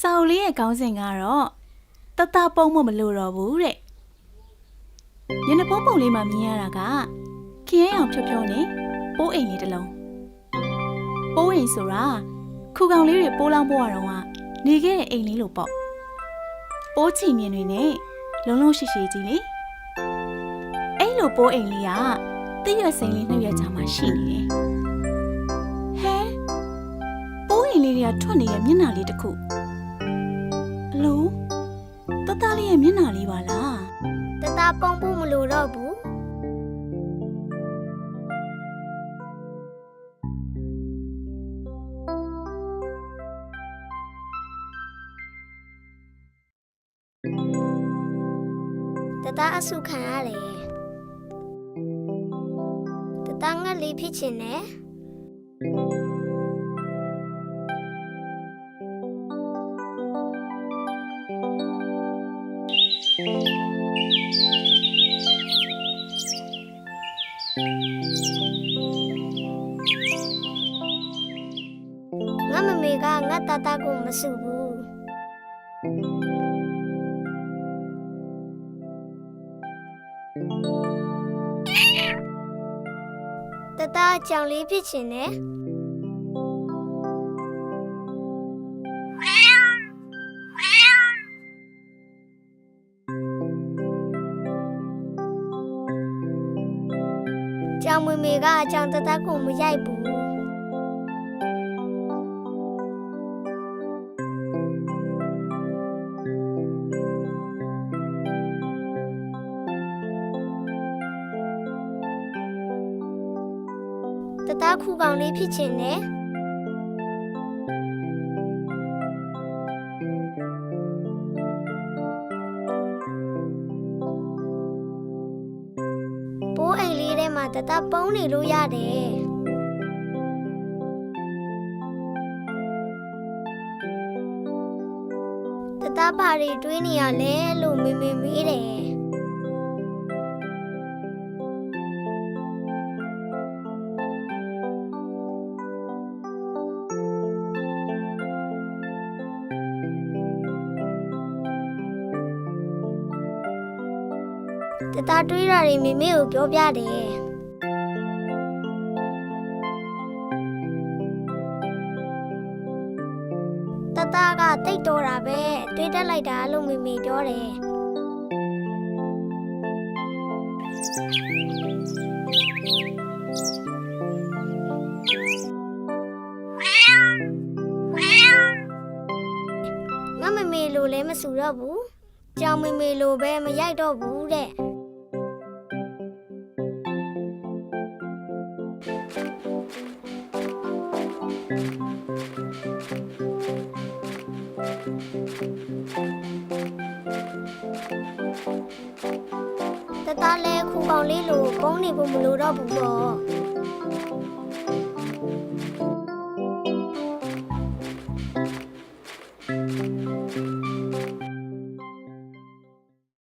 စာအုပ်လေးရဲ့ခေါင်းစဉ်ကတော့တတပုံမမလို့တော့ဘူးတဲ့ညနေပုံးပုံလေးမှာမြင်ရတာကခရမ်းအောင်ဖြောဖြောနဲ့ပိုးအိမ်လေးတစ်လုံးပိုးအိမ်ဆိုတာခူကောင်လေးတွေပိုးလောင်းပိုးရတော့ကနေခဲ့တဲ့အိမ်လေးလို့ပေါ့ပိုးချီမြင်တွေနဲ့လုံးလုံးရှိရှိကြီးလေအဲ့လိုပိုးအိမ်လေးကတည့်ရစိန်လေးနှုတ်ရချမှာရှိနေတယ်ဟဲပိုးအိမ်လေးတွေကထွက်နေတဲ့မျက်နှာလေးတစ်ခု အလုံးတတလေးရဲ့မျက်နှာလေးပါလားတတပုံဖို့မလို့တော့ဘူးတတအဆုခံရတယ်တတငတ်လေးဖြစ်ချင်တယ် ငါမမေကငါတတကိုမဆုဘူးတတကြောင်လေးဖြစ်ချင်တယ် ကြောင်မမေကအကြောင်တတကိုမရိုက်ဘူးတသားခုကောင်လေးဖြစ်ချင်တယ်ပိုးအိမ်လေးထဲ မှာတသားပုံးနေလို့ရတယ်တသားဘာတွေတွေးနေရလဲလို့မေမေမေးတယ်တသားတွေးတာတွေမိမေကိုပြောပြတယ် တသားကတိတ်တော်တာပဲတွေးတတ်လိုက်တာလို့မိမေပြောတယ်ငါမမေလိုလည်းမဆူတော့ဘူးကြောင်မမေလိုပဲမရိုက်တော့ဘူးတဲ့ တတလဲခူကောင်လေးလိုပုံးနေဖို့မလိုတော့ဘူးပေါ့